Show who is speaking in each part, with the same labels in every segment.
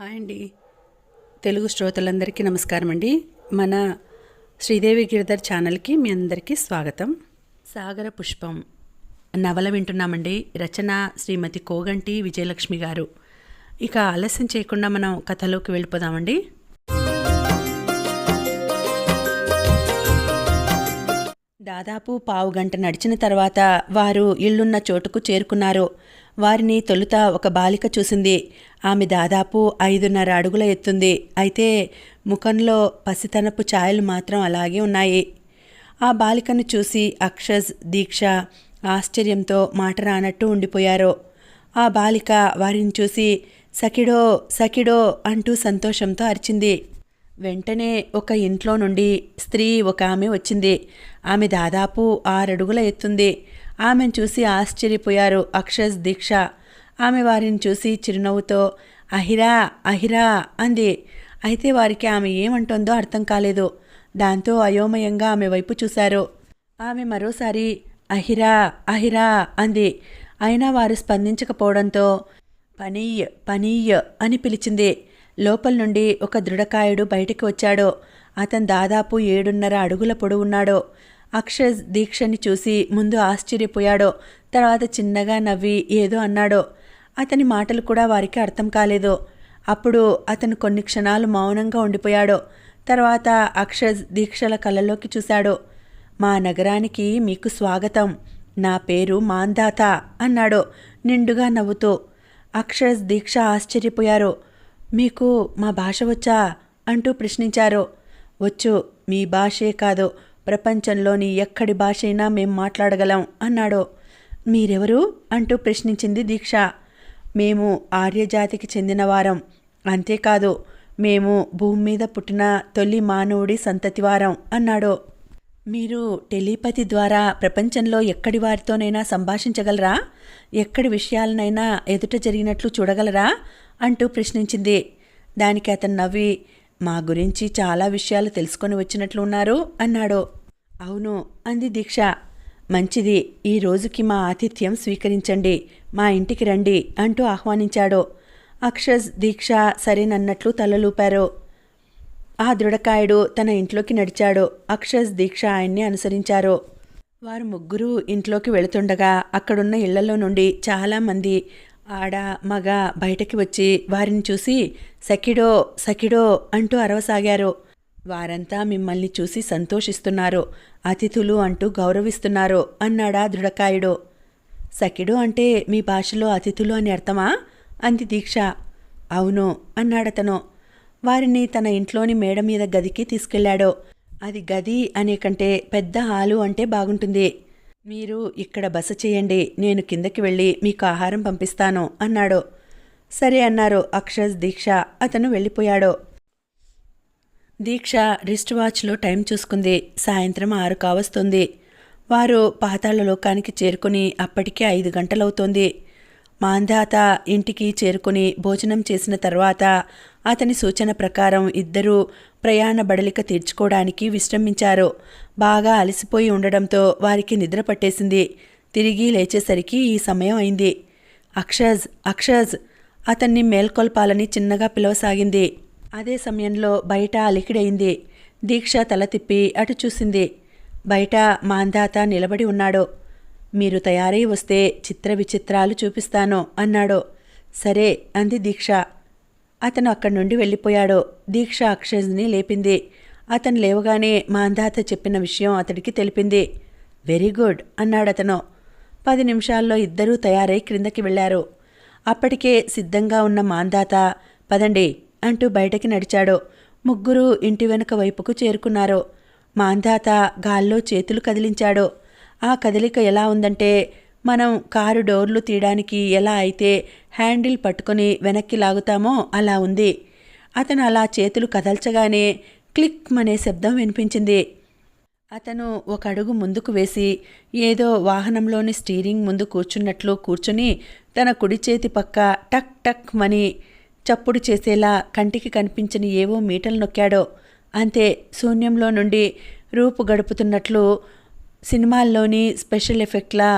Speaker 1: Hi అండి. తెలుగు శ్రోతలందరికీ నమస్కారం అండి మన శ్రీదేవి గిరిధర్ ఛానల్కి మీ అందరికీ స్వాగతం. సాగర పుష్పం. నవల వింటున్నామండి. రచన శ్రీమతి కోగంటి విజయలక్ష్మి గారు. ఇక ఆలస్యం చేయకుండా మనం కథలోకి వెళ్ళిపోదామండి. దాదాపు పావు గంట నడిచిన తర్వాత వారు ఇల్లున్న చోటుకు చేరుకున్నారు. వారిని తొలుత ఒక బాలిక చూసింది. ఆమె దాదాపు ఐదున్నర అడుగుల ఎత్తుంది. అయితే ముఖంలో పసితనపు ఛాయలు మాత్రం అలాగే ఉన్నాయి. ఆ బాలికను చూసి అక్షజ్ దీక్ష ఆశ్చర్యంతో మాట రానట్టు ఉండిపోయారు. ఆ బాలిక వారిని చూసి సకిడో సకిడో అంటూ సంతోషంతో అరిచింది. వెంటనే ఒక ఇంట్లో నుండి స్త్రీ ఒక ఆమె వచ్చింది. ఆమె దాదాపు ఆరడుగుల ఎత్తుంది. ఆమెను చూసి ఆశ్చర్యపోయారు అక్షస్ దీక్ష. ఆమె వారిని చూసి చిరునవ్వుతో అహిరా అహిరా అంది. అయితే వారికి ఆమె ఏమంటుందో అర్థం కాలేదు. దాంతో అయోమయంగా ఆమె వైపు చూశారు. ఆమె మరోసారి అహిరా అహిరా అంది. అయినా వారు స్పందించకపోవడంతో పనీయ్ పనీయ్ అని పిలిచింది. లోపల నుండి ఒక దృఢకాయుడు బయటికి వచ్చాడో. అతను దాదాపు ఏడున్నర అడుగుల పొడవున్నాడు. అక్షయ్ దీక్షని చూసి ముందు ఆశ్చర్యపోయాడో తర్వాత చిన్నగా నవ్వి ఏదో అన్నాడో. అతని మాటలు కూడా వారికి అర్థం కాలేదు. అప్పుడు అతను కొన్ని క్షణాలు మౌనంగా ఉండిపోయాడు. తర్వాత అక్షయ్ దీక్షల కళ్ళలోకి చూశాడు. మా నగరానికి మీకు స్వాగతం. నా పేరు మాందాత అన్నాడు నిండుగా నవ్వుతూ. అక్షయ్ దీక్ష ఆశ్చర్యపోయారు. మీకు మా భాష వచ్చా? అంటూ ప్రశ్నించారు. వచ్చు మీ భాషే కాదు. ప్రపంచంలోని ఎక్కడి భాష అయినా మేం మాట్లాడగలం అన్నాడు. మీరెవరు? అంటూ ప్రశ్నించింది దీక్ష. మేము ఆర్యజాతికి చెందినవారం అంతేకాదు మేము భూమి మీద పుట్టిన తొలి మానవుడి సంతతివారం అన్నాడు. మీరు టెలిపతి ద్వారా ప్రపంచంలో ఎక్కడి వారితోనైనా సంభాషించగలరా? ఎక్కడి విషయాలనైనా ఎదుట జరిగినట్లు చూడగలరా? అంటూ ప్రశ్నించింది. దానికి అతను నవ్వి మా గురించి చాలా విషయాలు తెలుసుకొని వచ్చినట్లు ఉన్నారు అన్నాడు. అవును అంది దీక్ష. మంచిది ఈ రోజుకి మా ఆతిథ్యం స్వీకరించండి మా ఇంటికి రండి అంటూ ఆహ్వానించాడు. అక్షజ్ దీక్ష సరేనన్నట్లు తలలూపారు. ఆ దృఢకాయుడు తన ఇంట్లోకి నడిచాడు. అక్షజ్ దీక్ష ఆయన్ని అనుసరించారు. వారు ముగ్గురు ఇంట్లోకి వెళుతుండగా అక్కడున్న ఇళ్ళలో నుండి చాలామంది ఆడ మగ బయటకి వచ్చి వారిని చూసి సఖిడో సఖిడో అంటూ అరవసాగారు. వారంతా మిమ్మల్ని చూసి సంతోషిస్తున్నారు అతిథులు అంటూ గౌరవిస్తున్నారు అన్నాడా దృఢకాయుడు. సఖిడు అంటే మీ భాషలో అతిథులు అని అర్థమా? అంది దీక్ష. అవును అన్నాడతను. వారిని తన ఇంట్లోని మేడ మీద గదికి తీసుకెళ్ళాడు. అది గది అనే కంటే పెద్ద హాలు అంటే బాగుంటుంది. మీరు ఇక్కడ బస చేయండి నేను కిందకి వెళ్ళి మీకు ఆహారం పంపిస్తాను అన్నాడు. సరే అన్నారు అక్షజ్ దీక్ష. అతను వెళ్ళిపోయాడు. దీక్ష రిస్ట్ వాచ్లో టైం చూసుకుంది. సాయంత్రం ఆరు కావస్తుంది. వారు పాతాళ లోకానికి చేరుకుని అప్పటికే ఐదు గంటలవుతోంది. మాందాత ఇంటికి చేరుకుని భోజనం చేసిన తర్వాత అతని సూచన ప్రకారం ఇద్దరూ ప్రయాణ బడలిక తీర్చుకోవడానికి విశ్రమించారు. బాగా అలసిపోయి ఉండడంతో వారికి నిద్ర పట్టేసింది. తిరిగి లేచేసరికి ఈ సమయం అయింది. అక్షజ్ అక్షజ్! అతన్ని మేల్కొల్పాలని చిన్నగా పిలవసాగింది. అదే సమయంలో బయట అలికిడైంది. దీక్ష తల తిప్పి అటు చూసింది. బయట మాందాత నిలబడి ఉన్నాడు. మీరు తయారై వస్తే చిత్ర విచిత్రాలు చూపిస్తాను అన్నాడు. సరే అంది దీక్ష. అతను అక్కడి నుండి వెళ్ళిపోయాడు దీక్ష అక్షజ్ని లేపింది. అతను లేవగానే మాందాత చెప్పిన విషయం అతడికి తెలిపింది. వెరీ గుడ్ అన్నాడతను. పది నిమిషాల్లో ఇద్దరూ తయారై క్రిందకి వెళ్ళారు అప్పటికే సిద్ధంగా ఉన్న మాందాత పదండి అంటూ బయటకి నడిచాడు. ముగ్గురు ఇంటి వెనుక వైపుకు చేరుకున్నారు. మాందాత గాల్లో చేతులు కదిలించాడు. ఆ కదలిక ఎలా ఉందంటే మనం కారు డోర్లు తీయడానికి ఎలా అయితే హ్యాండిల్ పట్టుకొని వెనక్కి లాగుతామో అలా ఉంది. అతను అలా చేతులు కదల్చగానే క్లిక్ అనే శబ్దం వినిపించింది. అతను ఒక అడుగు ముందుకు వేసి ఏదో వాహనంలోని స్టీరింగ్ ముందు కూర్చున్నట్లు కూర్చుని తన కుడి చేతి పక్క టక్ టక్ మని చప్పుడు చేసేలా కంటికి కనిపించని ఏవో మీటలు నొక్కాడో. అంతే శూన్యంలో నుండి రూపు గడుపుతున్నట్లు సినిమాల్లోని స్పెషల్ ఎఫెక్ట్లా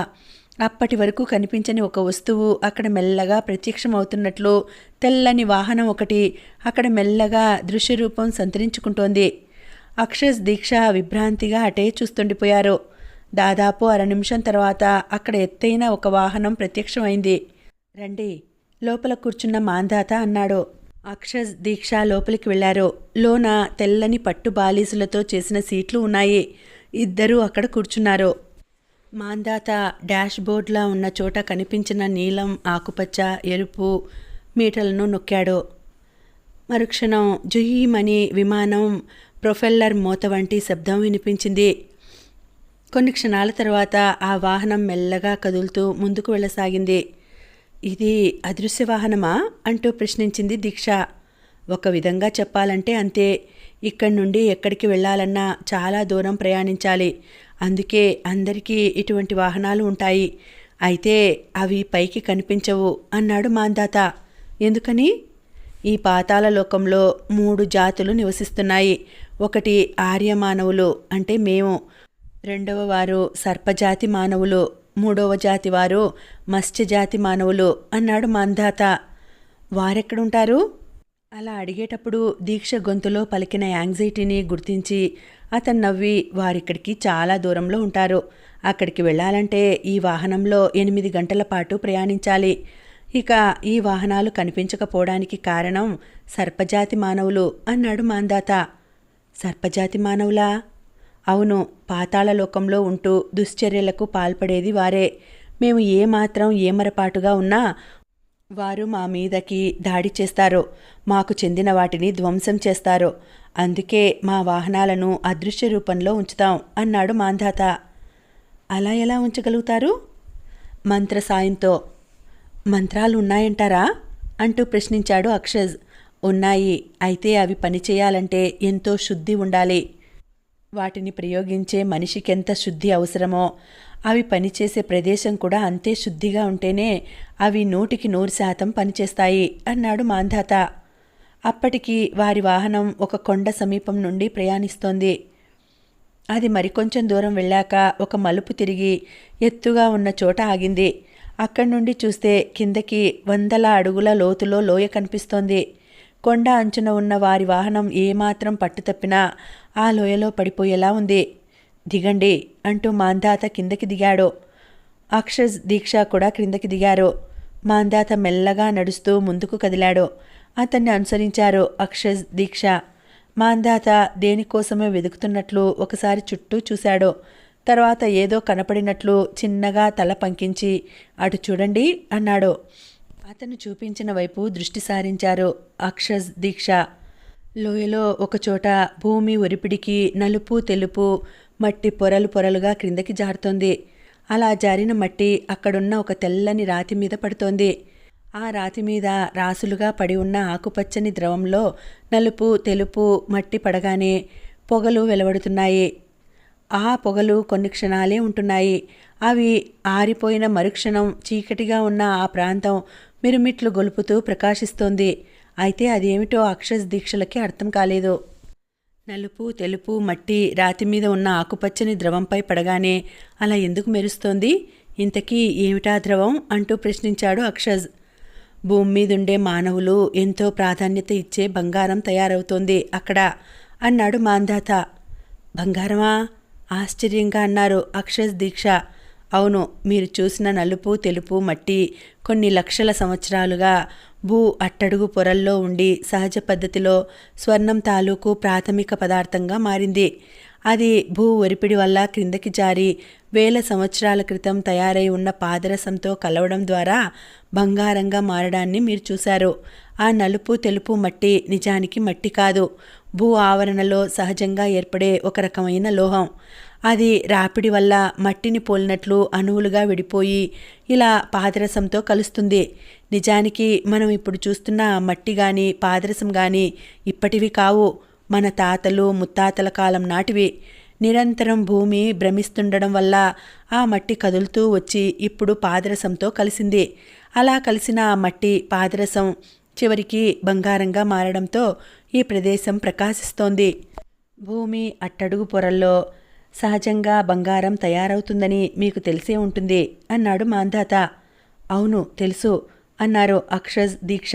Speaker 1: అప్పటి వరకు కనిపించని ఒక వస్తువు అక్కడ మెల్లగా ప్రత్యక్షమవుతున్నట్లు తెల్లని వాహనం ఒకటి అక్కడ మెల్లగా దృశ్యరూపం సంతరించుకుంటోంది. అక్షస్ దీక్ష విభ్రాంతిగా అటే చూస్తుండిపోయారు. దాదాపు అర నిమిషం తర్వాత అక్కడ ఎత్తైన ఒక వాహనం ప్రత్యక్షమైంది. రండి లోపల కూర్చున్న మాందాత అన్నాడు. అక్షస్ దీక్ష లోపలికి వెళ్ళారు లోన తెల్లని పట్టు బాలీసులతో చేసిన సీట్లు ఉన్నాయి. ఇద్దరూ అక్కడ కూర్చున్నారు. మాందాత డాష్ బోర్డ్లా ఉన్న చోట కనిపించిన నీలం ఆకుపచ్చ ఎరుపు మీటలను నొక్కాడు. మరుక్షణం జుయ్యమని విమానం ప్రొఫెల్లర్ మూత వంటి శబ్దం వినిపించింది. కొన్ని క్షణాల తర్వాత ఆ వాహనం మెల్లగా కదులుతూ ముందుకు వెళ్ళసాగింది. ఇది అదృశ్య వాహనమా? అంటూ ప్రశ్నించింది దీక్ష. ఒక విధంగా చెప్పాలంటే అంతే. ఇక్కడి నుండి ఎక్కడికి వెళ్ళాలన్నా చాలా దూరం ప్రయాణించాలి. అందుకే అందరికీ ఇటువంటి వాహనాలు ఉంటాయి. అయితే అవి పైకి కనిపించవు అన్నాడు మాందాత. ఎందుకని? ఈ పాతాల లోకంలో మూడు జాతులు నివసిస్తున్నాయి. ఒకటి ఆర్య మానవులు అంటే మేము. రెండవ వారు సర్పజాతి మానవులు. మూడవ జాతి వారు మత్స్యజాతి మానవులు అన్నాడు మాందాత. వారెక్కడుంటారు? అలా అడిగేటప్పుడు దీక్ష గొంతులో పలికిన యాంగ్జైటీని గుర్తించి అతను నవ్వి వారిక్కడికి చాలా దూరంలో ఉంటారు. అక్కడికి వెళ్ళాలంటే ఈ వాహనంలో ఎనిమిది గంటల పాటు ప్రయాణించాలి. ఇక ఈ వాహనాలు కనిపించకపోవడానికి కారణం సర్పజాతి మానవులు అన్నాడు మాందాత. సర్పజాతి మానవులా? అవును పాతాళలోకంలో ఉంటూ దుశ్చర్యలకు పాల్పడేది వారే. మేము ఏమాత్రం ఏమరపాటుగా ఉన్నా వారు మా మీదకి దాడి చేస్తారు మాకు చెందిన వాటిని ధ్వంసం చేస్తారు అందుకే మా వాహనాలను అదృశ్య రూపంలో ఉంచుతాం అన్నాడు మాంధాత. అలా ఎలా ఉంచగలుగుతారు? మంత్ర సాయంతో మంత్రాలు ఉన్నాయంటారా అంటూ ప్రశ్నించాడు అక్షజ్. ఉన్నాయి అయితే అవి పనిచేయాలంటే ఎంతో శుద్ధి ఉండాలి. వాటిని ప్రయోగించే మనిషికెంత శుద్ధి అవసరమో అవి పనిచేసే ప్రదేశం కూడా అంతే శుద్ధిగా ఉంటేనే అవి నూటికి నూరు శాతం పనిచేస్తాయి అన్నాడు మాంధాత. అప్పటికి వారి వాహనం ఒక కొండ సమీపం నుండి ప్రయాణిస్తోంది. అది మరికొంచెం దూరం వెళ్ళాక ఒక మలుపు తిరిగి ఎత్తుగా ఉన్న చోట ఆగింది. అక్కడి నుండి చూస్తే కిందకి వందల అడుగుల లోతులో లోయ కనిపిస్తోంది. కొండ అంచున ఉన్న వారి వాహనం ఏమాత్రం పట్టుతప్పినా ఆ లోయలో పడిపోయేలా ఉంది. దిగండి అంటూ మాందాత కిందకి దిగాడు. అక్షజ్ దీక్ష కూడా క్రిందకి దిగారు. మాందాత మెల్లగా నడుస్తూ ముందుకు కదిలాడు. అతన్ని అనుసరించారు అక్షజ్ దీక్ష. మాందాత దేనికోసమే వెతుకుతున్నట్లు ఒకసారి చుట్టూ చూశాడు. తర్వాత ఏదో కనపడినట్లు చిన్నగా తల పంకించి అటు చూడండి అన్నాడు. అతను చూపించిన వైపు దృష్టి సారించారు అక్షజ్ దీక్ష. లోయలో ఒకచోట భూమి ఒరిపిడికి నలుపు తెలుపు మట్టి పొరలు పొరలుగా క్రిందకి జారుతోంది. అలా జారిన మట్టి అక్కడున్న ఒక తెల్లని రాతి మీద పడుతోంది. ఆ రాతి మీద రాసులుగా పడి ఉన్న ఆకుపచ్చని ద్రవంలో నలుపు తెలుపు మట్టి పడగానే పొగలు వెలువడుతున్నాయి. ఆ పొగలు కొన్ని క్షణాలే ఉంటున్నాయి. అవి ఆరిపోయిన మరుక్షణం చీకటిగా ఉన్న ఆ ప్రాంతం మిరుమిట్లు గొలుపుతూ ప్రకాశిస్తోంది. అయితే అదేమిటో అక్షస్ దీక్షలకి అర్థం కాలేదు. నలుపు తెలుపు మట్టి రాతి మీద ఉన్న ఆకుపచ్చని ద్రవంపై పడగానే అలా ఎందుకు మెరుస్తోంది? ఇంతకీ ఏమిటా ద్రవం? అంటూ ప్రశ్నించాడు అక్షజ్. భూమి మీదుండే మానవులు ఎంతో ప్రాధాన్యత ఇచ్చే బంగారం తయారవుతోంది అక్కడ అన్నాడు మాందాత బంగారమా? ఆశ్చర్యంగా అన్నారు అక్షజ్ దీక్ష. అవును మీరు చూసిన నలుపు తెలుపు మట్టి కొన్ని లక్షల సంవత్సరాలుగా భూ అట్టడుగు పొరల్లో ఉండి సహజ పద్ధతిలో స్వర్ణం తాలూకు ప్రాథమిక పదార్థంగా మారింది. అది భూ ఒరిపిడి వల్ల క్రిందకి జారి వేల సంవత్సరాల క్రితం తయారై ఉన్న పాదరసంతో కలవడం ద్వారా బంగారంగా మారడాన్ని మీరు చూశారు. ఆ నలుపు తెలుపు మట్టి నిజానికి మట్టి కాదు. భూ ఆవరణలో సహజంగా ఏర్పడే ఒక రకమైన లోహం. అది రాపిడి వల్ల మట్టిని పోలినట్లు అణువులుగా విడిపోయి ఇలా పాదరసంతో కలుస్తుంది. నిజానికి మనం ఇప్పుడు చూస్తున్న మట్టి కానీ పాదరసం కానీ ఇప్పటివి కావు. మన తాతలు ముత్తాతల కాలం నాటివి. నిరంతరం భూమి భ్రమిస్తుండడం వల్ల ఆ మట్టి కదులుతూ వచ్చి ఇప్పుడు పాదరసంతో కలిసింది. అలా కలిసిన ఆ మట్టి పాదరసం చివరికి బంగారంగా మారడంతో ఈ ప్రదేశం ప్రకాశిస్తోంది. భూమి అట్టడుగు పొరల్లో సహజంగా బంగారం తయారవుతుందని మీకు తెలిసే ఉంటుంది అన్నాడు మాంధాత. అవును తెలుసు అన్నారు అక్షజ్ దీక్ష.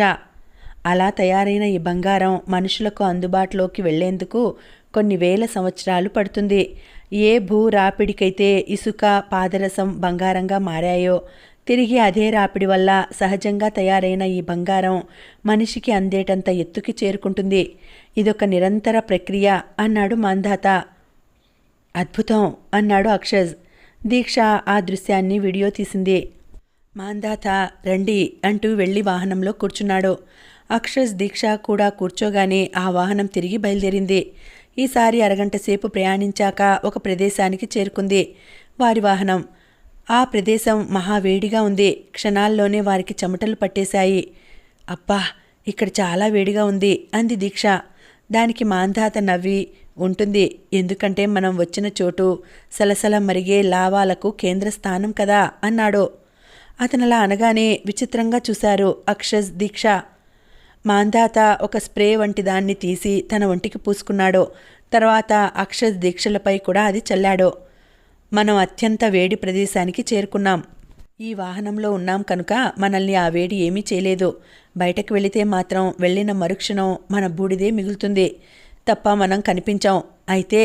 Speaker 1: అలా తయారైన ఈ బంగారం మనుషులకు అందుబాటులోకి వెళ్ళేందుకు కొన్ని వేల సంవత్సరాలు పడుతుంది. ఏ భూ రాపిడికైతే ఇసుక పాదరసం బంగారంగా మారాయో తిరిగి అదే రాపిడి వల్ల సహజంగా తయారైన ఈ బంగారం మనిషికి అందేటంత ఎత్తుకి చేరుకుంటుంది. ఇదొక నిరంతర ప్రక్రియ అన్నాడు మాంధాత. అద్భుతం అన్నాడు అక్షజ్. దీక్ష ఆ దృశ్యాన్ని వీడియో తీసింది. మాందాత రండి అంటూ వెళ్ళి వాహనంలో కూర్చున్నాడు. అక్షజ్ దీక్ష కూడా కూర్చోగానే ఆ వాహనం తిరిగి బయలుదేరింది. ఈసారి అరగంట సేపు ప్రయాణించాక ఒక ప్రదేశానికి చేరుకుంది వారి వాహనం. ఆ ప్రదేశం మహావేడిగా ఉంది. క్షణాల్లోనే వారికి చెమటలు పట్టేశాయి. అబ్బా ఇక్కడ చాలా వేడిగా ఉంది అంది దీక్ష. దానికి మాంధాత నవ్వి ఉంటుంది. ఎందుకంటే మనం వచ్చిన చోటు సలసల మరిగే లావాలకు కేంద్ర స్థానం కదా అన్నాడు. అతనలా అనగానే విచిత్రంగా చూశారు అక్షజ్ దీక్ష. మాంధాత ఒక స్ప్రే వంటి దాన్ని తీసి తన ఒంటికి పూసుకున్నాడు. తర్వాత అక్షజ్ దీక్షలపై కూడా అది చల్లాడు. మనం అత్యంత వేడి ప్రదేశానికి చేరుకున్నాం. ఈ వాహనంలో ఉన్నాం కనుక మనల్ని ఆ వేడి ఏమీ చేయలేదు. బయటకు వెళితే మాత్రం వెళ్ళిన మరుక్షణం మన బూడిదే మిగులుతుంది. తప్ప మనం కనిపించాం. అయితే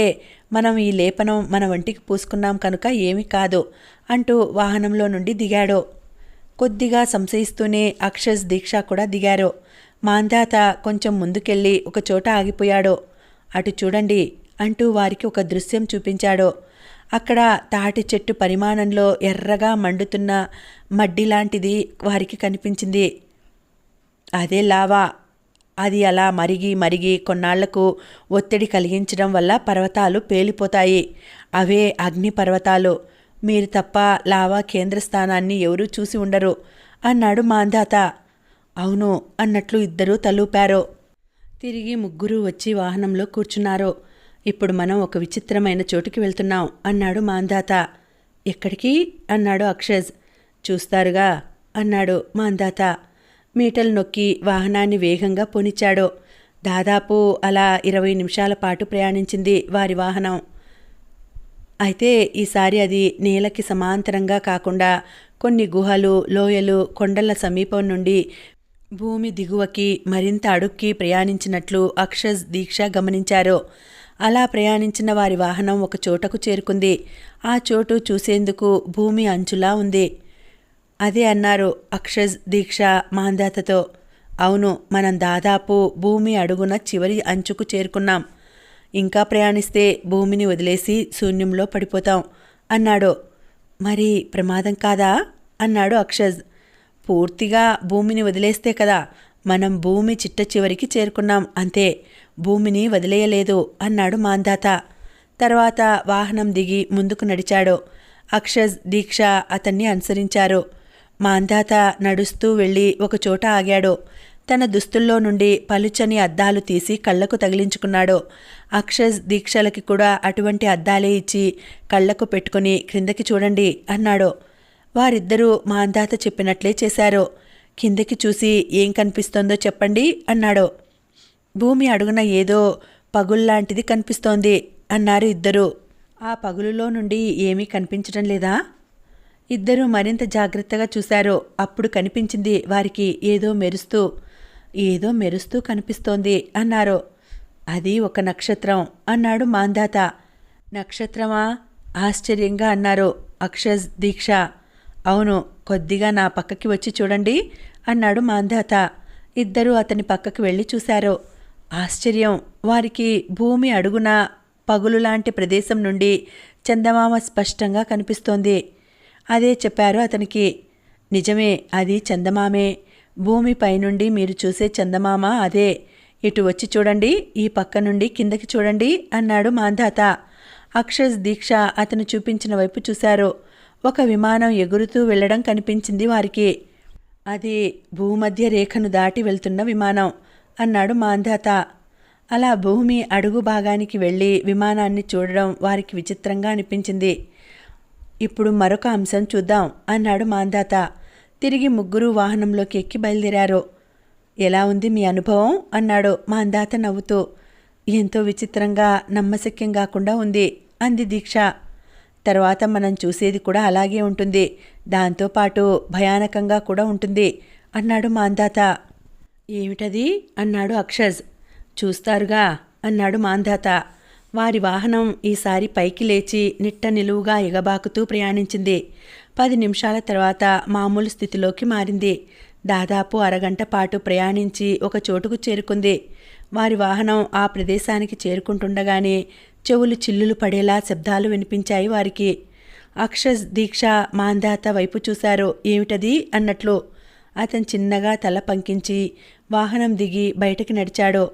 Speaker 1: మనం ఈ లేపనం మన వంటికి పూసుకున్నాం కనుక ఏమీ కాదు అంటూ వాహనంలో నుండి దిగాడు. కొద్దిగా సంశయిస్తూనే అక్షస్ దీక్ష కూడా దిగారు. మాందాత కొంచెం ముందుకెళ్ళి ఒక చోట ఆగిపోయాడు. అటు చూడండి అంటూ వారికి ఒక దృశ్యం చూపించాడు. అక్కడ తాటి చెట్టు పరిమాణంలో ఎర్రగా మండుతున్న మడ్డి లాంటిది వారికి కనిపించింది. అదే లావా. అది అలా మరిగి మరిగి కొన్నాళ్ళకు ఒత్తిడి కలిగించడం వల్ల పర్వతాలు పేలిపోతాయి. అవే అగ్ని పర్వతాలు. మీరు తప్ప లావా కేంద్ర స్థానాన్ని ఎవరూ చూసి ఉండరు అన్నాడు మాంధాత. అవును అన్నట్లు ఇద్దరూ తలూపారు. తిరిగి ముగ్గురు వచ్చి వాహనంలో కూర్చున్నారు. ఇప్పుడు మనం ఒక విచిత్రమైన చోటుకి వెళ్తున్నాం అన్నాడు మాందాత. ఎక్కడికి? అన్నాడు అక్షజ్. చూస్తారుగా అన్నాడు మాందాత. మీటలు నొక్కి వాహనాన్ని వేగంగా పొనిచ్చాడు. దాదాపు అలా ఇరవై నిమిషాల పాటు ప్రయాణించింది వారి వాహనం. అయితే ఈసారి అది నేలకి సమాంతరంగా కాకుండా కొన్ని గుహలు లోయలు కొండల సమీపం నుండి భూమి దిగువకి మరింత అడుక్కి ప్రయాణించినట్లు అక్షజ్ దీక్ష గమనించారు. అలా ప్రయాణించిన వారి వాహనం ఒక చోటకు చేరుకుంది. ఆ చోటు చూసేందుకు భూమి అంచులా ఉంది. అదే అన్నారు అక్షజ్ దీక్ష మాందాతతో అవును మనం దాదాపు భూమి అడుగున చివరి అంచుకు చేరుకున్నాం. ఇంకా ప్రయాణిస్తే భూమిని వదిలేసి శూన్యంలో పడిపోతాం అన్నాడు. మరి ప్రమాదం కాదా? అన్నాడు అక్షజ్. పూర్తిగా భూమిని వదిలేస్తే కదా మనం భూమి చిట్ట చివరికి చేరుకున్నాం అంతే. భూమిని వదిలేయలేదు అన్నాడు మాందాత. తర్వాత వాహనం దిగి ముందుకు నడిచాడు. అక్షజ్ దీక్ష అతన్ని అనుసరించారు. మాందాత నడుస్తూ వెళ్ళి ఒకచోట ఆగాడు. తన దుస్తుల్లో నుండి పలుచని అద్దాలు తీసి కళ్ళకు తగిలించుకున్నాడు. అక్షజ్ దీక్షలకి కూడా అటువంటి అద్దాలే ఇచ్చి కళ్ళకు పెట్టుకుని క్రిందకి చూడండి అన్నాడు. వారిద్దరూ మాందాత చెప్పినట్లే చేశారు. కిందకి చూసి ఏం కనిపిస్తోందో చెప్పండి అన్నాడు. భూమి అడుగున ఏదో పగుల్లాంటిది కనిపిస్తోంది అన్నారు ఇద్దరు. ఆ పగులులో నుండి ఏమీ కనిపించడం లేదా? ఇద్దరూ మరింత జాగ్రత్తగా చూశారు. అప్పుడు కనిపించింది వారికి ఏదో మెరుస్తూ ఏదో మెరుస్తూ కనిపిస్తోంది అన్నారు. అది ఒక నక్షత్రం అన్నాడు మాందాత. నక్షత్రమా? ఆశ్చర్యంగా అన్నారు అక్షజ్ దీక్ష. అవును కొద్దిగా నా పక్కకి వచ్చి చూడండి అన్నాడు మాంధాత ఇద్దరూ అతని పక్కకి వెళ్ళి చూశారు. ఆశ్చర్యం. వారికి భూమి అడుగున పగులు లాంటి ప్రదేశం నుండి చందమామ స్పష్టంగా కనిపిస్తోంది. అదే చెప్పారు అతనికి నిజమే అది చందమామే. భూమి పైనుండి మీరు చూసే చందమామ అదే. ఇటు వచ్చి చూడండి ఈ పక్క నుండి కిందకి చూడండి అన్నాడు మాంధాత. అక్షస్ దీక్ష అతను చూపించిన వైపు చూశారు. ఒక విమానం ఎగురుతూ వెళ్ళడం కనిపించింది వారికి. అది భూమధ్య రేఖను దాటి వెళ్తున్న విమానం. అన్నాడు మాంధాత. అలా భూమి అడుగు భాగానికి వెళ్ళి విమానాన్ని చూడడం వారికి విచిత్రంగా అనిపించింది. ఇప్పుడు మరొక అంశం చూద్దాం అన్నాడు మాంధాత. తిరిగి ముగ్గురు వాహనంలోకి ఎక్కి బయలుదేరారు. ఎలా ఉంది మీ అనుభవం? అన్నాడు మాందాత నవ్వుతూ. ఎంతో విచిత్రంగా నమ్మశక్యం కాకుండా ఉంది అంది దీక్ష. తర్వాత మనం చూసేది కూడా అలాగే ఉంటుంది. దాంతోపాటు భయానకంగా కూడా ఉంటుంది అన్నాడు మాందాత ఏమిటది? అన్నాడు అక్షజ్. చూస్తారుగా అన్నాడు మాంధాత. వారి వాహనం ఈసారి పైకి లేచి నిట్ట నిలువుగా ఎగబాకుతూ ప్రయాణించింది. పది నిమిషాల తర్వాత మామూలు స్థితిలోకి మారింది. దాదాపు అరగంట పాటు ప్రయాణించి ఒక చోటుకు చేరుకుంది. వారి వాహనం ఆ ప్రదేశానికి చేరుకుంటుండగానే చెవులు చిల్లులు పడేలా శబ్దాలు వినిపించాయి వారికి. అక్షస్ దీక్ష మాందాత వైపు చూశారు. ఏమిటది? అన్నట్లు అతను చిన్నగా తల పంకించి వాహనం దిగి బయటకి నడిచాడు.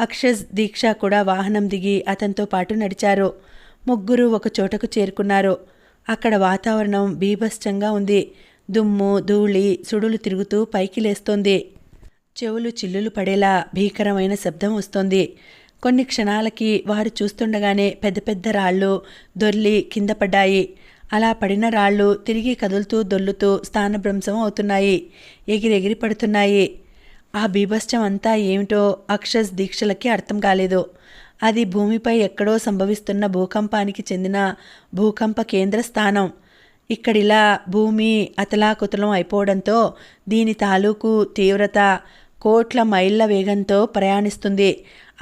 Speaker 1: అక్షస్ దీక్ష కూడా వాహనం దిగి అతనితో పాటు నడిచారు. ముగ్గురు ఒక చోటకు చేరుకున్నారు. అక్కడ వాతావరణం బీభత్సంగా ఉంది. దుమ్ము ధూళి సుడులు తిరుగుతూ పైకి లేస్తోంది. చెవులు చిల్లులు పడేలా భీకరమైన శబ్దం వస్తోంది. కొన్ని క్షణాలకి వారు చూస్తుండగానే పెద్ద పెద్ద రాళ్ళు దొర్లి కింద పడ్డాయి. అలా పడిన రాళ్ళు తిరిగి కదులుతూ దొల్లుతూ స్థానభ్రంశం అవుతున్నాయి. ఎగిరెగిరి పడుతున్నాయి. ఆ బీభత్సం అంతా ఏమిటో అక్షస్ దీక్షలకి అర్థం కాలేదు. అది భూమిపై ఎక్కడో సంభవిస్తున్న భూకంపానికి చెందిన భూకంప కేంద్ర స్థానం. ఇక్కడిలా భూమి అతలాకుతలం అయిపోవడంతో దీని తాలూకు తీవ్రత కోట్ల మైళ్ళ వేగంతో ప్రయాణిస్తుంది.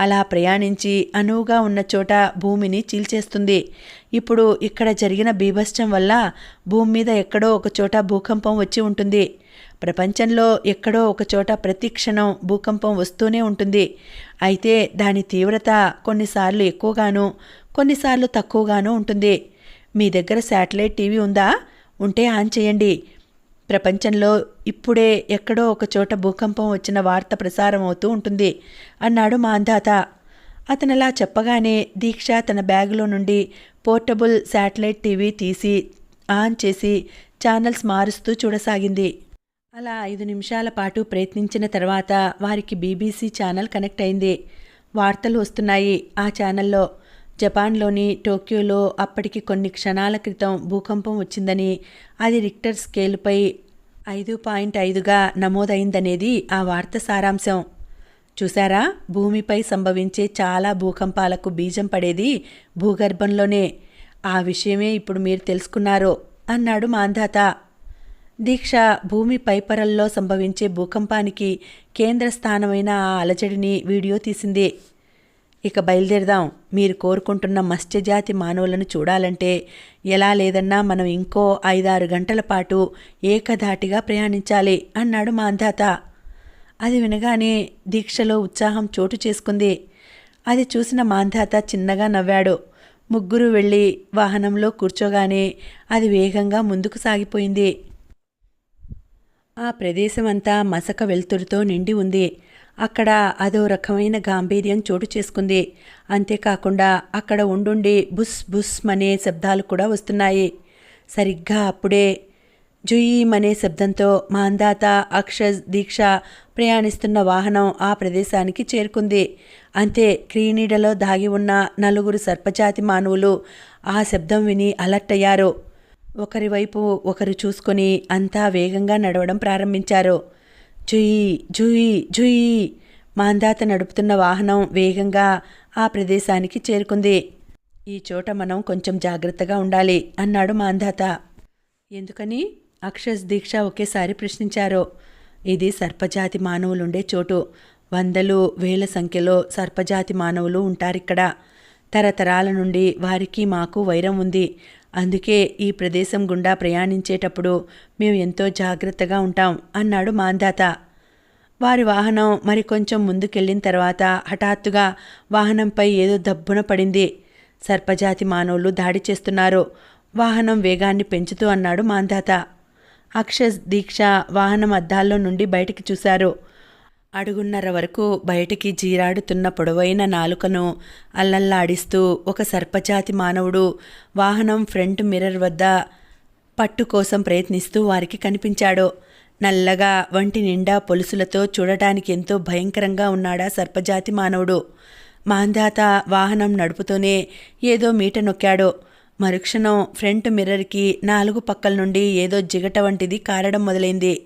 Speaker 1: అలా ప్రయాణించి అనువుగా ఉన్న చోట భూమిని చీల్చేస్తుంది. ఇప్పుడు ఇక్కడ జరిగిన బీభత్సం వల్ల భూమి మీద ఎక్కడో ఒక చోట భూకంపం వచ్చి ఉంటుంది. ప్రపంచంలో ఎక్కడో ఒక చోట ప్రతి క్షణం భూకంపం వస్తూనే ఉంటుంది. అయితే దాని తీవ్రత కొన్నిసార్లు ఎక్కువగాను కొన్నిసార్లు తక్కువగాను ఉంటుంది. మీ దగ్గర శాటిలైట్ టీవీ ఉందా? ఉంటే ఆన్ చేయండి. ప్రపంచంలో ఇప్పుడే ఎక్కడో ఒక చోట భూకంపం వచ్చిన వార్త ప్రసారం అవుతూ ఉంటుంది అన్నాడు మాంధాత అతను అలా చెప్పగానే దీక్ష తన బ్యాగులో నుండి పోర్టబుల్ శాటిలైట్ టీవీ తీసి ఆన్ చేసి ఛానల్స్ మారుస్తూ చూడసాగింది. అలా ఐదు నిమిషాల పాటు ప్రయత్నించిన తర్వాత వారికి బీబీసీ ఛానల్ కనెక్ట్ అయింది. వార్తలు వస్తున్నాయి ఆ ఛానల్లో. జపాన్లోని టోక్యోలో అప్పటికి కొన్ని క్షణాల క్రితం భూకంపం వచ్చిందని అది రిక్టర్ స్కేలుపై ఐదు పాయింట్ ఐదుగా నమోదైందనేది ఆ వార్త సారాంశం. చూసారా భూమిపై సంభవించే చాలా భూకంపాలకు బీజం పడేది భూగర్భంలోనే. ఆ విషయమే ఇప్పుడు మీరు తెలుసుకున్నారు అన్నాడు మాంధాత. దీక్ష భూమి పైపరల్లో సంభవించే భూకంపానికి కేంద్ర స్థానమైన ఆ అలజడిని వీడియో తీసింది. ఇక బయలుదేరదాం. మీరు కోరుకుంటున్న మత్స్యజాతి మానవులను చూడాలంటే ఎలా లేదన్నా మనం ఇంకో ఐదారు గంటల పాటు ఏకధాటిగా ప్రయాణించాలి అన్నాడు మాంధాత. అది వినగానే దీక్షలో ఉత్సాహం చోటు చేసుకుంది. అది చూసిన మాంధాత చిన్నగా నవ్వాడు. ముగ్గురు వెళ్ళి వాహనంలో కూర్చోగానే అది వేగంగా ముందుకు సాగిపోయింది. ఆ ప్రదేశమంతా మసక వెలుతురుతో నిండి ఉంది. అక్కడ అదో రకమైన గాంభీర్యం చోటు చేసుకుంది. అంతేకాకుండా అక్కడ ఉండుండి బుస్ బుస్ అనే శబ్దాలు కూడా వస్తున్నాయి. సరిగ్గా అప్పుడే జుయీం అనే శబ్దంతో మాందాత అక్షజ్ దీక్ష ప్రయాణిస్తున్న వాహనం ఆ ప్రదేశానికి చేరుకుంది. అంతే క్రీనీడలో దాగి ఉన్న నలుగురు సర్పజాతి మానవులు ఆ శబ్దం విని అలర్ట్ అయ్యారు. ఒకరి వైపు ఒకరు చూసుకొని అంతా వేగంగా నడవడం ప్రారంభించారు. జుయి జుయి జుయి. మాందాత నడుపుతున్న వాహనం వేగంగా ఆ ప్రదేశానికి చేరుకుంది. ఈ చోట మనం కొంచెం జాగ్రత్తగా ఉండాలి అన్నాడు మాందాత. ఎందుకని? అక్షస్ దీక్ష ఒకేసారి ప్రశ్నించారు. ఇది సర్పజాతి మానవులుండే చోటు. వందలు వేల సంఖ్యలో సర్పజాతి మానవులు ఉంటారిక్కడ. తరతరాల నుండి వారికి మాకు వైరం ఉంది. అందుకే ఈ ప్రదేశం గుండా ప్రయాణించేటప్పుడు మేము ఎంతో జాగ్రత్తగా ఉంటాం అన్నాడు మాందాత. వారి వాహనం మరి కొంచెం ముందుకెళ్ళిన తర్వాత హఠాత్తుగా వాహనంపై ఏదో దబ్బున పడింది. సర్పజాతి మానవులు దాడి చేస్తున్నారు. వాహనం వేగాన్ని పెంచుతూ అన్నాడు మాందాత. అక్షస్ దీక్ష వాహనం అద్దాల్లో నుండి బయటికి చూశారు. అడుగున్నర వరకు బయటికి జీరాడుతున్న పొడవైన నాలుకను అల్లల్లాడిస్తూ ఒక సర్పజాతి మానవుడు వాహనం ఫ్రంట్ మిర్రర్ వద్ద పట్టు కోసం ప్రయత్నిస్తూ వారికి కనిపించాడు. నల్లగా వంటి నిండా పొలుసులతో చూడటానికి ఎంతో భయంకరంగా ఉన్నాడా సర్పజాతి మానవుడు. మాందాత వాహనం నడుపుతూనే ఏదో మీట నొక్కాడు. మరుక్షణం ఫ్రంట్ మిర్రర్కి నాలుగు పక్కల నుండి ఏదో జిగట వంటిది కారడం మొదలైంది.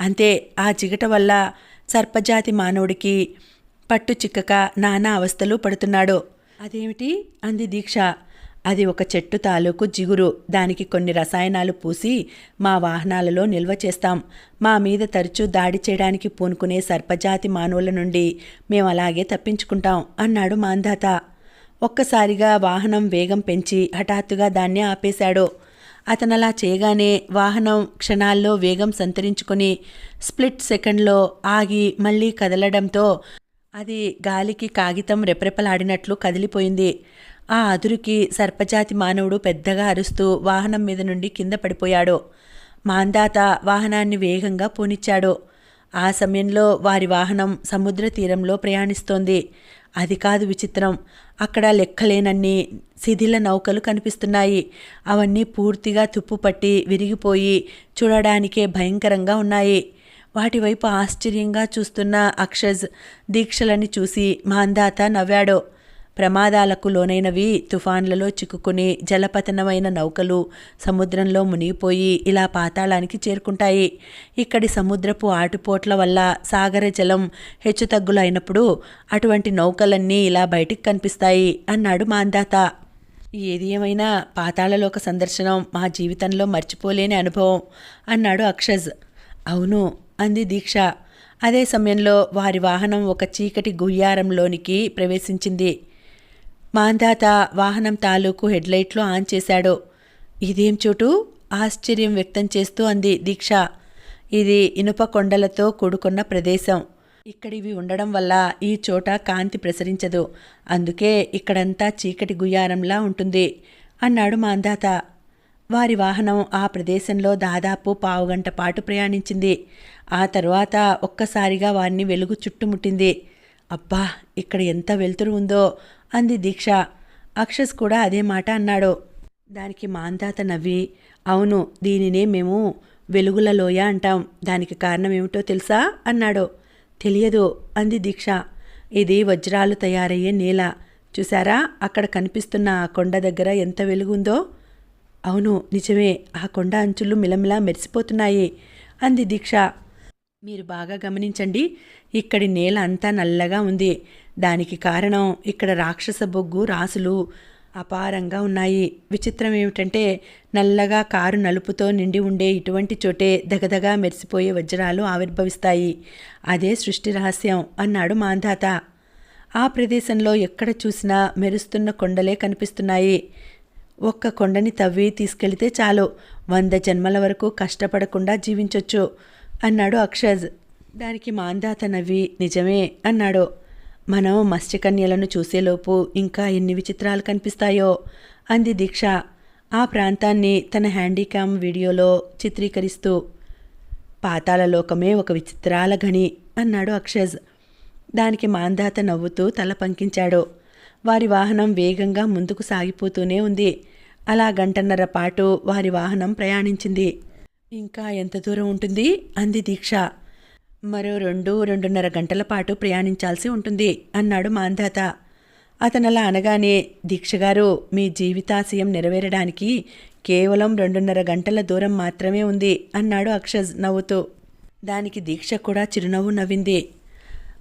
Speaker 1: అంతే ఆ జిగట వల్ల సర్పజాతి మానవుడికి పట్టు చిక్కక నానా అవస్థలు పడుతున్నాడు. అదేమిటి? అంది దీక్ష. అది ఒక చెట్టు తాలూకు జిగురు. దానికి కొన్ని రసాయనాలు పూసి మా వాహనాలలో నిల్వ చేస్తాం. మా మీద తరచూ దాడి చేయడానికి పూనుకునే సర్పజాతి మానవుల నుండి మేము అలాగే తప్పించుకుంటాం అన్నాడు మాంధాత. ఒక్కసారిగా వాహనం వేగం పెంచి హఠాత్తుగా దాన్ని ఆపేశాడు. అతనలా చేయగానే వాహనం క్షణాల్లో వేగం సంతరించుకొని స్ప్లిట్ సెకండ్లో ఆగి మళ్ళీ కదలడంతో అది గాలికి కాగితం రెపరెపలాడినట్లు కదిలిపోయింది. ఆ అదురుకి సర్పజాతి మానవుడు పెద్దగా అరుస్తూ వాహనం మీద నుండి కింద పడిపోయాడు. మాందాత వాహనాన్ని వేగంగా పోనిచ్చాడు. ఆ సమయంలో వారి వాహనం సముద్ర తీరంలో ప్రయాణిస్తోంది. అది కాదు విచిత్రం. అక్కడ లెక్కలేనన్ని శిథిల నౌకలు కనిపిస్తున్నాయి. అవన్నీ పూర్తిగా తుప్పుపట్టి విరిగిపోయి చూడడానికే భయంకరంగా ఉన్నాయి. వాటి వైపు ఆశ్చర్యంగా చూస్తున్న అక్షజ్ దీక్షలని చూసి మాందాత నవ్వాడో. ప్రమాదాలకు లోనైనవి తుఫాన్లలో చిక్కుకుని జలపతనమైన నౌకలు సముద్రంలో మునిగిపోయి ఇలా పాతాళానికి చేరుకుంటాయి. ఇక్కడి సముద్రపు ఆటుపోట్ల వల్ల సాగర జలం హెచ్చుతగ్గులు అయినప్పుడు అటువంటి నౌకలన్నీ ఇలా బయటికి కనిపిస్తాయి అన్నాడు మాందాత. ఏది ఏమైనా పాతాళలోక సందర్శనం మా జీవితంలో మర్చిపోలేని అనుభవం అన్నాడు అక్షజ్. అవును అంది దీక్ష. అదే సమయంలో వారి వాహనం ఒక చీకటి గుయ్యారంలోనికి ప్రవేశించింది. మాందాత వాహనం తాలూకు హెడ్లైట్లు ఆన్ చేశాడు. ఇదేం చోటు? ఆశ్చర్యం వ్యక్తం చేస్తూ అంది దీక్ష. ఇది ఇనుప కొండలతో కూడుకున్న ప్రదేశం. ఇక్కడివి ఉండడం వల్ల ఈ చోట కాంతి ప్రసరించదు. అందుకే ఇక్కడంతా చీకటి గుయ్యారంలా ఉంటుంది అన్నాడు మాందాత. వారి వాహనం ఆ ప్రదేశంలో దాదాపు పావుగంట పాటు ప్రయాణించింది. ఆ తరువాత ఒక్కసారిగా వారిని వెలుగు చుట్టుముట్టింది. అబ్బా! ఇక్కడ ఎంత వెలుతురు ఉందో! అంది దీక్ష. అక్షస్ కూడా అదే మాట అన్నాడు. దానికి మాందాత నవ్వి అవును దీనినే మేము వెలుగుల లోయ అంటాం. దానికి కారణం ఏమిటో తెలుసా? అన్నాడు. తెలియదు అంది దీక్ష. ఇది వజ్రాలు తయారయ్యే నేల. చూసారా అక్కడ కనిపిస్తున్న ఆ కొండ దగ్గర ఎంత వెలుగుందో. అవును నిజమే. ఆ కొండ అంచులు మిలమిలా మెరిసిపోతున్నాయి అంది దీక్ష. మీరు బాగా గమనించండి. ఇక్కడి నేల అంతా నల్లగా ఉంది. దానికి కారణం ఇక్కడ రాక్షస బొగ్గు రాసులు అపారంగా ఉన్నాయి. విచిత్రం ఏమిటంటే నల్లగా కారు నలుపుతో నిండి ఉండే ఇటువంటి చోటే దగదగా మెరిసిపోయే వజ్రాలు ఆవిర్భవిస్తాయి. అదే సృష్టి రహస్యం అన్నాడు మాంధాత. ఆ ప్రదేశంలో ఎక్కడ చూసినా మెరుస్తున్న కొండలే కనిపిస్తున్నాయి. ఒక్క కొండని తవ్వి తీసుకెళితే చాలు. వంద జన్మల వరకు కష్టపడకుండా జీవించొచ్చు. అన్నాడు అక్షజ్. దానికి మాందాత నవ్వి నిజమే అన్నాడు. మనం మత్స్యకన్యలను చూసేలోపు ఇంకా ఎన్ని విచిత్రాలు కనిపిస్తాయో అంది దీక్ష. ఆ ప్రాంతాన్ని తన హ్యాండీకామ్ వీడియోలో చిత్రీకరిస్తూ. పాతాళలోకమే ఒక విచిత్రాల గని అన్నాడు అక్షజ్. దానికి మాందాత నవ్వుతూ తల పంకించాడు. వారి వాహనం వేగంగా ముందుకు సాగిపోతూనే ఉంది. అలా గంటన్నర పాటు వారి వాహనం ప్రయాణించింది. ఇంకా ఎంత దూరం ఉంటుంది? అంది దీక్ష. మరో రెండు రెండున్నర గంటల పాటు ప్రయాణించాల్సి ఉంటుంది అన్నాడు మాంధాత. అతనలా అనగానే దీక్షగారు మీ జీవితాశయం నెరవేరడానికి కేవలం రెండున్నర గంటల దూరం మాత్రమే ఉంది అన్నాడు అక్షజ్ నవ్వుతూ. దానికి దీక్ష కూడా చిరునవ్వు నవ్వింది.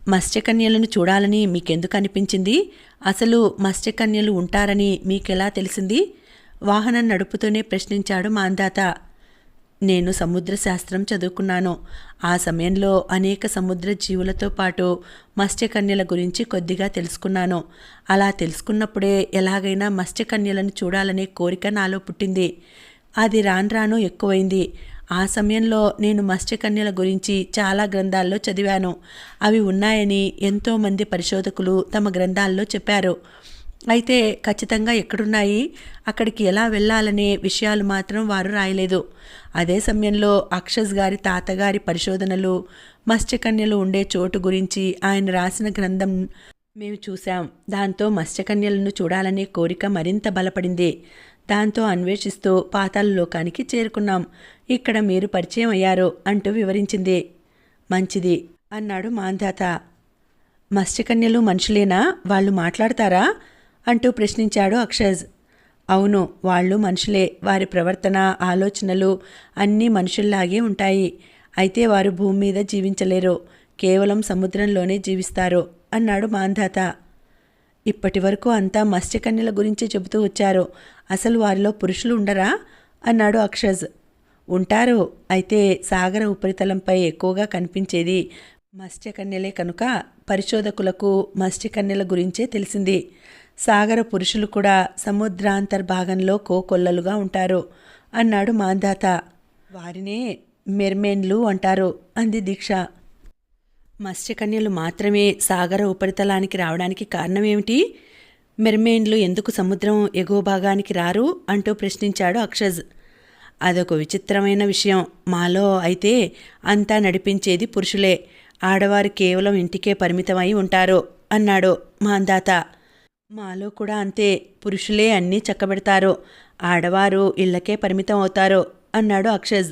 Speaker 1: మత్స్యకన్యలను చూడాలని మీకెందుకు అనిపించింది? అసలు మత్స్యకన్యలు ఉంటారని మీకెలా తెలిసింది? వాహనం నడుపుతూనే ప్రశ్నించాడు మాందాత నేను సముద్ర శాస్త్రం చదువుకున్నాను. ఆ సమయంలో అనేక సముద్ర జీవులతో పాటు మత్స్యకన్యల గురించి కొద్దిగా తెలుసుకున్నాను. అలా తెలుసుకున్నప్పుడే ఎలాగైనా మత్స్యకన్యలను చూడాలనే కోరిక నాలో పుట్టింది. అది రాను ఎక్కువైంది. ఆ సమయంలో నేను మత్స్యకన్యల గురించి చాలా గ్రంథాల్లో చదివాను. అవి ఉన్నాయని ఎంతోమంది పరిశోధకులు తమ గ్రంథాల్లో చెప్పారు. అయితే ఖచ్చితంగా ఎక్కడున్నాయి? అక్కడికి ఎలా వెళ్ళాలనే విషయాలు మాత్రం వారు రాయలేదు. అదే సమయంలో అక్షస్ గారి తాతగారి పరిశోధనలు మత్స్యకన్యలు ఉండే చోటు గురించి ఆయన రాసిన గ్రంథం మేము చూశాం. దాంతో మత్స్యకన్యలను చూడాలనే కోరిక మరింత బలపడింది. దాంతో అన్వేషిస్తూ పాతాల లోకానికి చేరుకున్నాం. ఇక్కడ మీరు పరిచయం అయ్యారు అంటూ వివరించింది. మంచిది అన్నాడు మాంధాత. మత్స్యకన్యలు మనుషులేనా? వాళ్ళు మాట్లాడతారా? అంటూ ప్రశ్నించాడు అక్షజ్. అవును వాళ్ళు మనుషులే. వారి ప్రవర్తన ఆలోచనలు అన్నీ మనుషుల్లాగే ఉంటాయి. అయితే వారు భూమి మీద జీవించలేరు. కేవలం సముద్రంలోనే జీవిస్తారు అన్నాడు మాంధాత. ఇప్పటి వరకు అంతా మత్స్యకన్యల గురించి చెబుతూ వచ్చారు. అసలు వారిలో పురుషులు ఉండరా? అన్నాడు అక్షజ్. ఉంటారు. అయితే సాగర ఉపరితలంపై ఎక్కువగా కనిపించేది మత్స్యకన్యలే కనుక పరిశోధకులకు మత్స్యకన్యల గురించే తెలిసింది. సాగర పురుషులు కూడా సముద్రాంతర్భాగంలో కోకొల్లలుగా ఉంటారు అన్నాడు మాంధాత వారినే మెర్మేన్లు అంటారు అంది దీక్ష. మత్స్యకన్యలు మాత్రమే సాగర ఉపరితలానికి రావడానికి కారణమేమిటి? మెర్మేన్లు ఎందుకు సముద్రం ఎగువ భాగానికి రారు అంటూ ప్రశ్నించాడు అక్షజ్. అదొక విచిత్రమైన విషయం. మాలో అయితే అంతా నడిపించేది పురుషులే. ఆడవారు కేవలం ఇంటికే పరిమితమై ఉంటారు అన్నాడు మాందాత. మాలో కూడా అంతే. పురుషులే అన్నీ చక్కబెడతారు. ఆడవారు ఇళ్ళకే పరిమితం అవుతారు అన్నాడు అక్షజ్.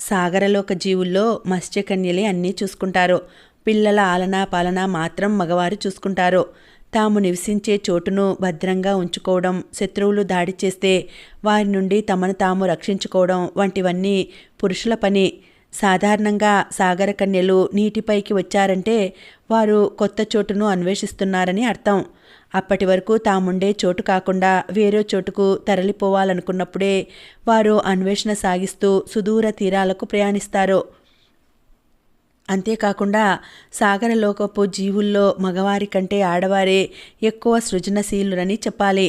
Speaker 1: సాగరలోక జీవుల్లో మత్స్యకన్యలే అన్నీ చూసుకుంటారు. పిల్లల ఆలనా పాలన మాత్రం మగవారు చూసుకుంటారు. తాము నివసించే చోటును భద్రంగా ఉంచుకోవడం శత్రువులు దాడి చేస్తే వారి నుండి తమను తాము రక్షించుకోవడం వంటివన్నీ పురుషుల పని. సాధారణంగా సాగర కన్యలు నీటిపైకి వచ్చారంటే వారు కొత్త చోటును అన్వేషిస్తున్నారని అర్థం. అప్పటి వరకు తాముండే చోటు కాకుండా వేరే చోటుకు తరలిపోవాలనుకున్నప్పుడే వారు అన్వేషణ సాగిస్తూ సుదూర తీరాలకు ప్రయాణిస్తారు. అంతేకాకుండా సాగరలోకపు జీవుల్లో మగవారి కంటే ఆడవారే ఎక్కువ సృజనశీలురని చెప్పాలి.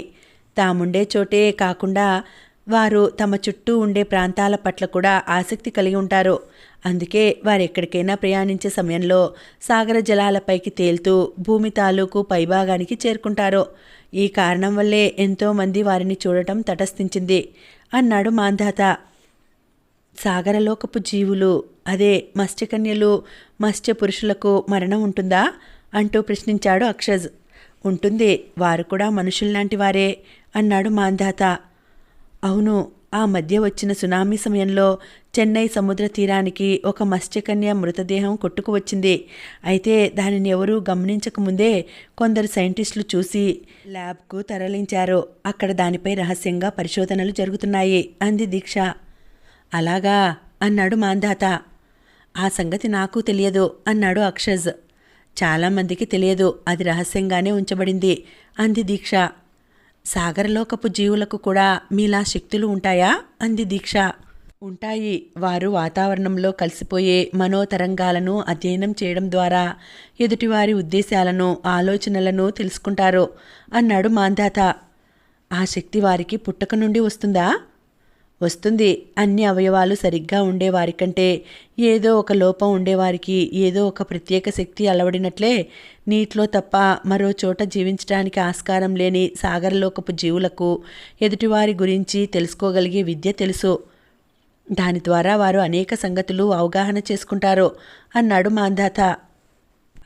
Speaker 1: తాముండే చోటే కాకుండా వారు తమ చుట్టూ ఉండే ప్రాంతాల పట్ల కూడా ఆసక్తి కలిగి ఉంటారు. అందుకే వారు ఎక్కడికైనా ప్రయాణించే సమయంలో సాగర జలాలపైకి తేలుతూ భూమి తాలూకు పైభాగానికి చేరుకుంటారు. ఈ కారణం వల్లే ఎంతోమంది వారిని చూడటం తటస్థించింది. అన్నాడు మాంధాత. సాగరలోకపు జీవులు అదే మత్స్యకన్యలు మత్స్య పురుషులకు మరణం ఉంటుందా? అంటూ ప్రశ్నించాడు అక్షజ్. ఉంటుంది వారు కూడా మనుషుల్లాంటి వారే అన్నాడు మాంధాత. అవును ఆ మధ్య వచ్చిన సునామీ సమయంలో చెన్నై సముద్ర తీరానికి ఒక మత్స్యకన్య మృతదేహం కొట్టుకు వచ్చింది. అయితే దానిని ఎవరూ గమనించకముందే కొందరు సైంటిస్టులు చూసి ల్యాబ్కు తరలించారు. అక్కడ దానిపై రహస్యంగా పరిశోధనలు జరుగుతున్నాయి అంది దీక్ష. అలాగా? అన్నాడు మాంధాత ఆ సంగతి నాకు తెలియదు అన్నాడు అక్షజ్. చాలామందికి తెలియదు అది రహస్యంగానే ఉంచబడింది అంది దీక్ష. సాగరలోకపు జీవులకు కూడా మీలా శక్తులు ఉంటాయా? అంది దీక్ష. ఉంటాయి. వారు వాతావరణంలో కలిసిపోయే మనోతరంగాలను అధ్యయనం చేయడం ద్వారా ఎదుటివారి ఉద్దేశాలను ఆలోచనలను తెలుసుకుంటారు అన్నాడు మాంధాత ఆ శక్తి వారికి పుట్టక నుండి వస్తుందా? వస్తుంది. అన్ని అవయవాలు సరిగ్గా ఉండేవారికంటే ఏదో ఒక లోపం ఉండేవారికి ఏదో ఒక ప్రత్యేక శక్తి అలవడినట్లే నీటిలో తప్ప మరో చోట జీవించడానికి ఆస్కారం లేని సాగరలోకపు జీవులకు ఎదుటివారి గురించి తెలుసుకోగలిగే విద్య తెలుసు. దాని ద్వారా వారు అనేక సంగతులు అవగాహన చేసుకుంటారు. అన్నాడు మాంధాత.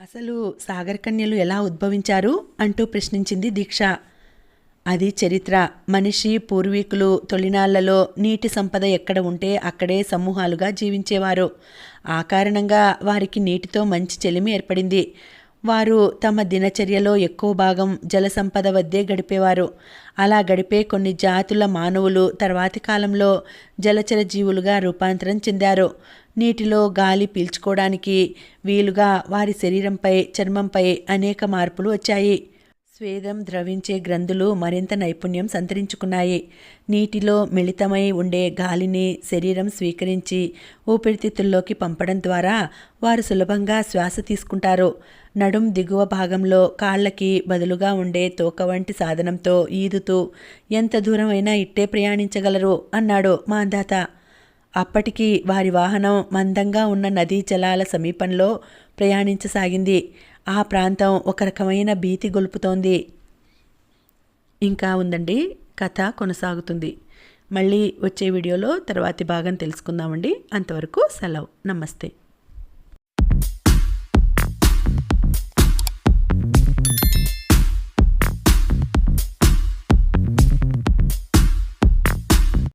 Speaker 1: అసలు సాగరకన్యలు ఎలా ఉద్భవించారు? అంటూ ప్రశ్నించింది దీక్ష. అది చరిత్ర. మనిషి పూర్వీకులు తొలినాళ్ళలో నీటి సంపద ఎక్కడ ఉంటే అక్కడే సమూహాలుగా జీవించేవారు. ఆ కారణంగా వారికి నీటితో మంచి చెలిమి ఏర్పడింది. వారు తమ దినచర్యలో ఎక్కువ భాగం జల సంపద వద్దే గడిపేవారు. అలా గడిపే కొన్ని జాతుల మానవులు తర్వాతి కాలంలో జలచర జీవులుగా రూపాంతరం చెందారు. నీటిలో గాలి పీల్చుకోవడానికి వీలుగా వారి శరీరంపై చర్మంపై అనేక మార్పులు వచ్చాయి. స్వేదం ద్రవించే గ్రంథులు మరింత నైపుణ్యం సంతరించుకున్నాయి. నీటిలో మిళితమై ఉండే గాలిని శరీరం స్వీకరించి ఊపిరితిత్తుల్లోకి పంపడం ద్వారా వారు సులభంగా శ్వాస తీసుకుంటారు. నడుం దిగువ భాగంలో కాళ్ళకి బదులుగా ఉండే తోక వంటి సాధనంతో ఈదుతూ ఎంత దూరమైనా ఇట్టే ప్రయాణించగలరు అన్నాడు మాందాత అప్పటికి వారి వాహనం మందంగా ఉన్న నదీ జలాల సమీపంలో ప్రయాణించసాగింది. ఆ ప్రాంతం ఒక రకమైన భీతి గొలుపుతోంది. ఇంకా ఉందండి. కథ కొనసాగుతుంది. మళ్ళీ వచ్చే వీడియోలో తర్వాతి భాగం తెలుసుకుందామండి. అంతవరకు సెలవు. నమస్తే.